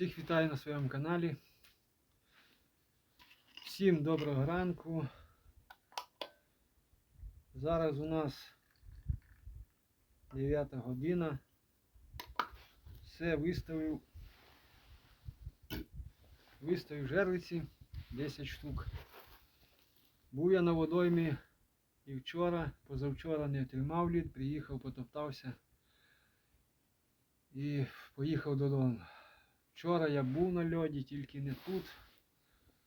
Всіх вітаю на своєму каналі. Всім доброго ранку. Зараз у нас 9 година. Все виставив. Виставив жерлиці 10 штук. Був я на водоймі і вчора, позавчора не тримав лід, приїхав, потоптався і поїхав додому. Вчора я був на льоді, тільки не тут,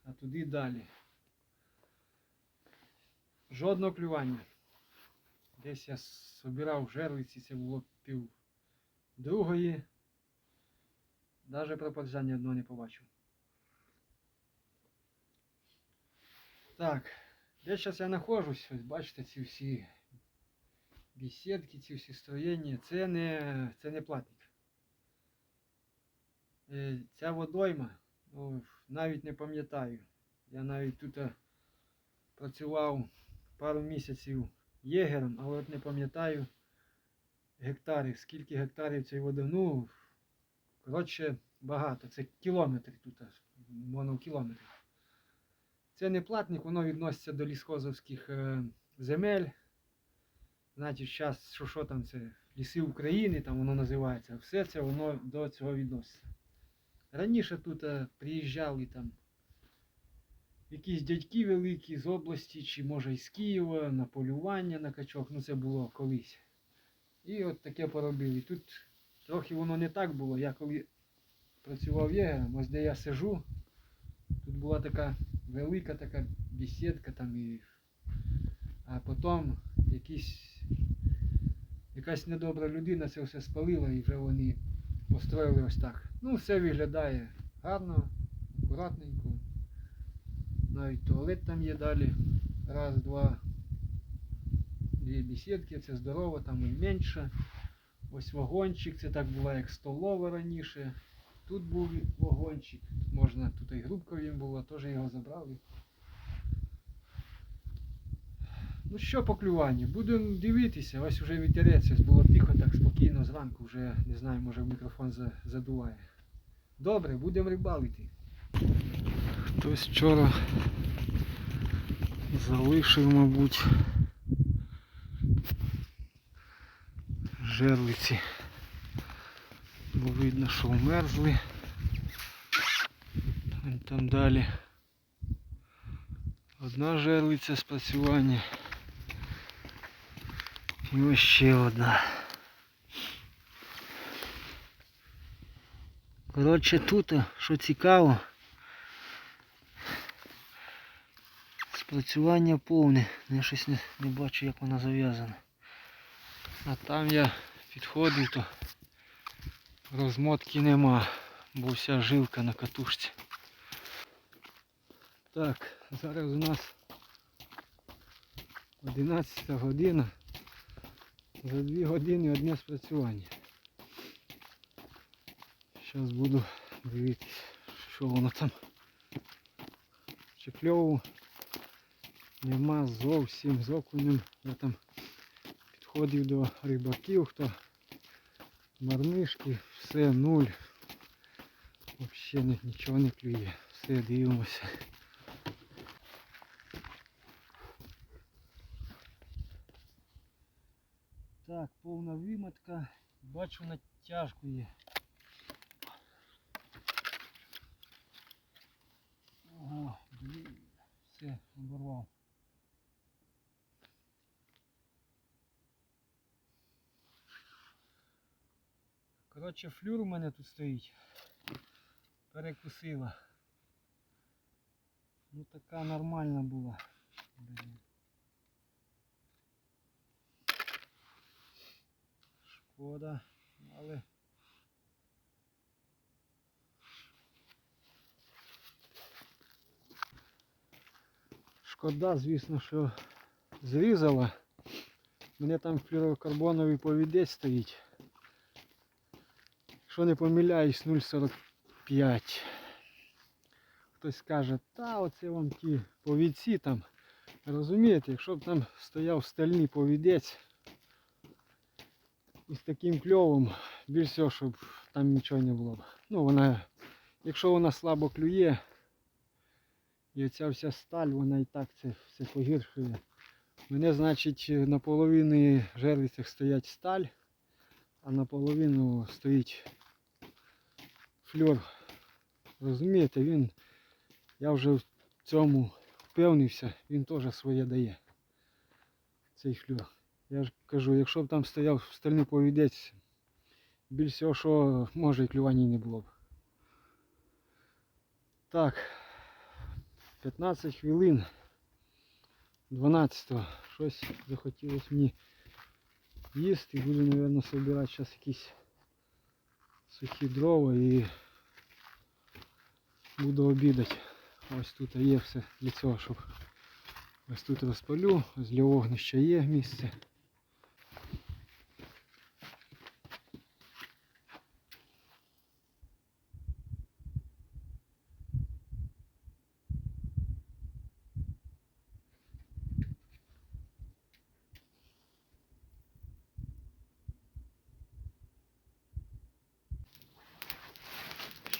а туди далі. Жодного клювання. Десь я собирав жерлиці, це було пів другої. Навіть пропаджання одного не побачив. Так, де зараз я знаходжусь? Ось бачите ці всі бесідки, ці всі строєння. Це не, це не платник. Е, Ця водойма, ну, навіть не пам'ятаю. Я навіть тут е, працював пару місяців єгером, але от не пам'ятаю гектарів, скільки гектарів цієї води. Ну, коротше, багато. Це кілометри тут, аж, монокілометри. Це не платник, воно відноситься до лісхозовських е, земель. Значить, зараз, що, що там це, ліси України, там воно називається. Все це воно до цього відноситься. Раніше тут е, приїжджали там якісь дядьки великі з області, чи може із Києва на полювання на качок. Ну це було колись. І от таке поробили. Тут трохи воно не так було. Я коли працював єгером, ось де я сижу, тут була така велика така бесідка там і. А потім якісь, якась недобра людина це все спалила і вже вони построїли ось так. Ну, все виглядає гарно, акуратненько. Навіть туалет там є далі. Раз, два, дві бесідки, це здорово, там і менше. Ось вагончик, це так була як столова раніше. Тут був вагончик, тут можна, тут і грубка їм була, теж його забрали. Ну що по клюванню? Будемо дивитися, ось вже вітерець, ось було тихо, так спокійно зранку, вже не знаю, може мікрофон задуває. Добре, будемо рибалити. Хтось вчора залишив, мабуть, жерлиці. Бо видно, що вмерзли. Там далі. Одна жерлиця спрацювання. І ось ще одна. Коротше, тут, що цікаво, спрацювання повне. Я щось не, не бачу, як вона зав'язана. А там я підходив, то розмотки нема, бо вся жилка на катушці. Так, зараз у нас 11 година. За 2 години одне спрацювання. Зараз буду дивитися, що воно там. Чи кльову нема зовсім з окунем. Я там підходив до рибаків, хто марнишки, все нуль. Взагалі нічого не клює. Все дивимося. Бачу натяжку є. Ого, блін, все, оборвав. Коротше, флюр у мене тут стоїть. Перекусила. Ну така нормальна була. Блін. Шкода, але шкода, звісно, що зрізала. У мене там флюорокарбоновий повідець стоїть. Якщо не помиляюсь, 0,45. Хтось скаже, та оце вам ті повідці там. Розумієте, якщо б там стояв стальний повідець, і з таким кльовом більш всього, щоб там нічого не було. Ну, вона якщо вона слабо клює, і ця вся сталь, вона і так це все погіршує. Мене, значить, на половині жерлицях стоять сталь, а наполовину стоїть фльор. Розумієте, він, я вже в цьому впевнився, він теж своє дає. Цей фльор. Я ж кажу, якщо б там стояв стальний повідець, більш всього, що може і клювання не було б. Так, 15 хвилин. 12-го. Щось захотілося мені їсти. Буду, мабуть, збирати зараз якісь сухі дрова і буду обідати. Ось тут є все для цього, щоб ось тут розпалю, ось для вогнища є місце.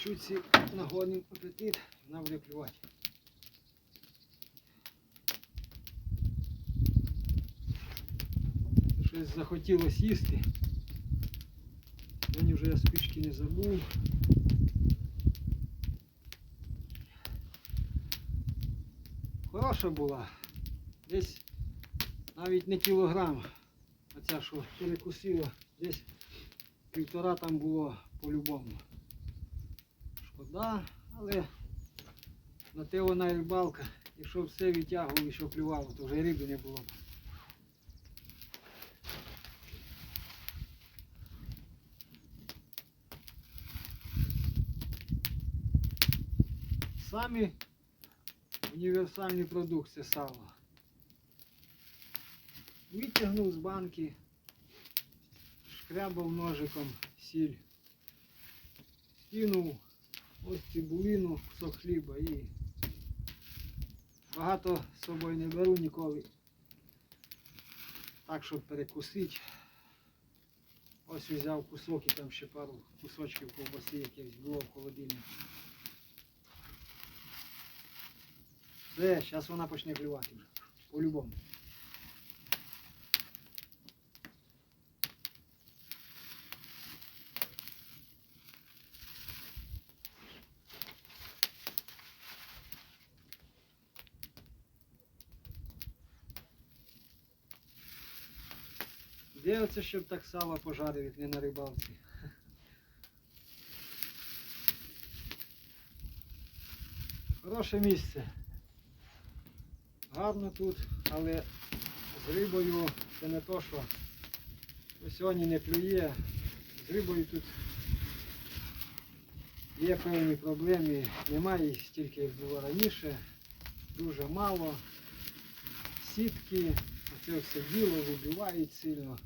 Щуці нагодний апетит, вона буде плювати. Щось захотілося їсти. Мені вже я спички не забув. Хороша була. Десь навіть не кілограм. Оця що перекусила, десь півтора там було по-любому. Шкода, але на те вона і рибалка. Якщо все відтягувало і що плювало, то вже риби не було. Самі універсальний продукт це сало. Витягнув з банки, шкрябав ножиком сіль, кинув ось цибулину, кусок хліба і багато з собою не беру ніколи. Так, щоб перекусити. Ось взяв кусок і там ще пару кусочків ковбаси якихось було в холодильнику. Все, зараз вона почне клювати вже. По-любому. Де оце, щоб так сало пожарив, як не на рибалці? Хороше місце. Гарно тут, але з рибою це не то, що сьогодні не клює. З рибою тут є певні проблеми. Немає їх стільки, як було раніше. Дуже мало. Сітки, оце все діло вибивають сильно.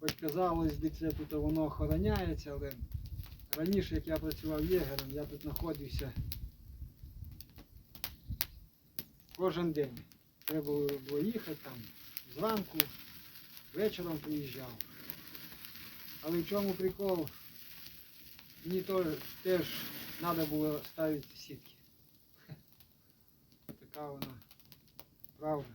Хоч казалось би, це тут воно охороняється, але раніше, як я працював єгером, я тут знаходився кожен день. Треба було їхати там зранку, вечором приїжджав. Але в чому прикол? Мені теж треба було ставити сітки. Така вона правда.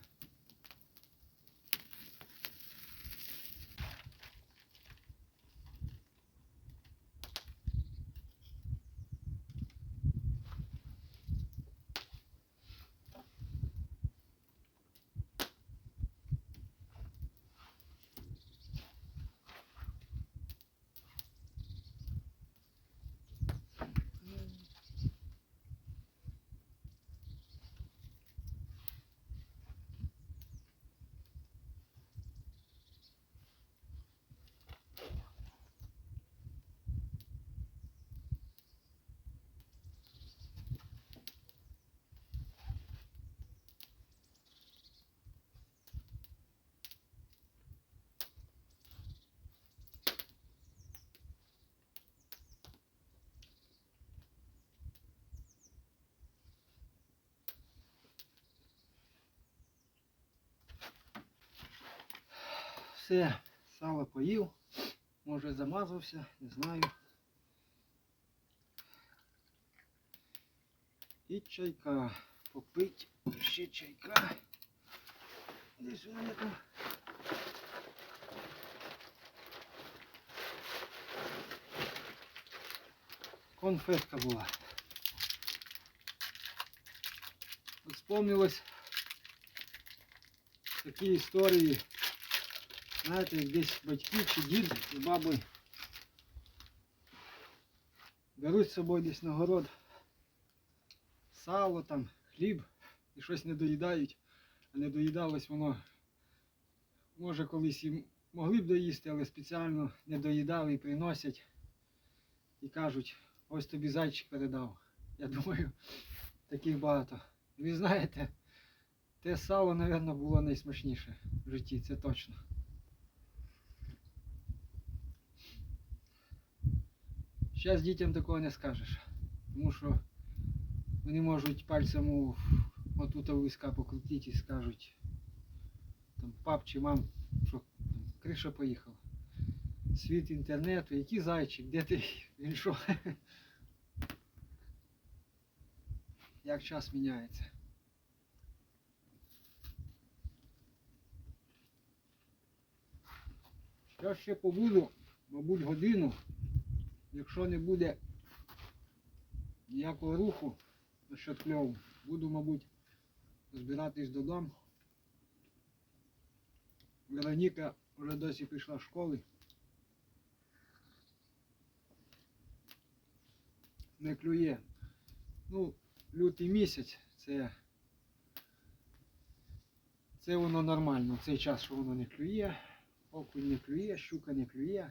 Все, сало поїв, може замазався, не знаю. І чайка. Попить ще чайка. Десь у мене там. Конфетка була. Вспомнилось такі історії. Знаєте, десь батьки чи дід з бабою беруть з собою десь на город сало там, хліб і щось не доїдають, а не доїдалось воно. Може колись і могли б доїсти, але спеціально не доїдали і приносять і кажуть, ось тобі зайчик передав. Я думаю, таких багато. І ви знаєте, те сало, мабуть, було найсмачніше в житті, це точно. Зараз дітям такого не скажеш. Тому що вони можуть пальцем у отут у виска покрутити і скажуть там, пап чи мам, що там, криша поїхала. Світ інтернету, який зайчик, де ти? Він що? Як час міняється. Я ще побуду, мабуть, годину. Якщо не буде ніякого руху насчет кльову, буду, мабуть, збиратись додому. Вероніка вже досі пішла з школи. Не клює. Ну, лютий місяць це. Це воно нормально. В цей час, що воно не клює, окунь не клює, щука не клює.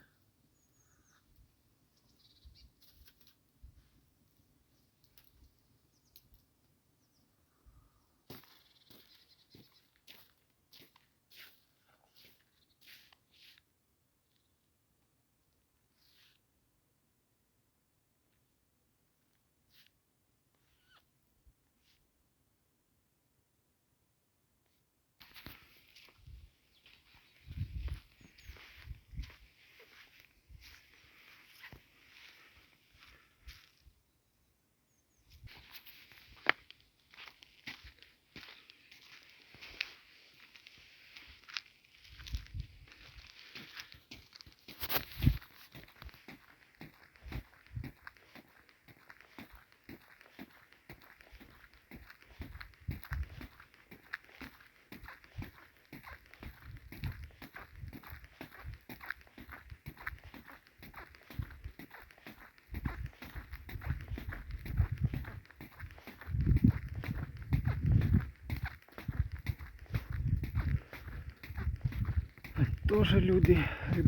Теж люди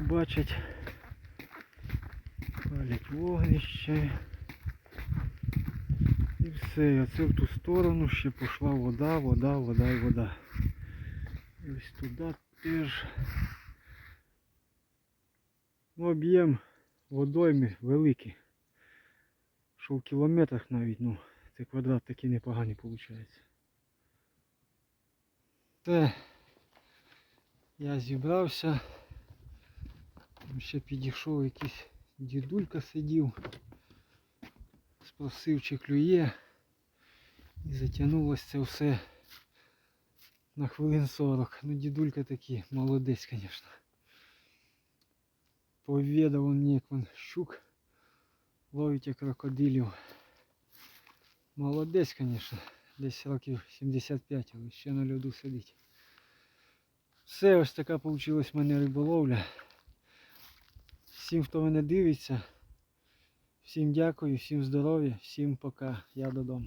бачать. Палять вогнище. І все, а це в ту сторону ще пішла вода, вода, вода і вода. І ось туди теж. Ну, об'єм водойми великий. Що в кілометрах навіть, ну, це квадрат такий непоганий виходить. Це я зібрався. Ще підійшов якийсь дідулька сидів. Спросив, чи клює. І затягнулося це все на хвилин 40. Ну дідулька такий, молодець, звісно. Повідав мені, як він щук ловить крокодилів. Молодець, звісно. Десь років 75, але ще на льоду сидить. Все, ось така вийшла в мене риболовля. Всім, хто мене дивиться, всім дякую, всім здоров'я, всім пока. Я додому.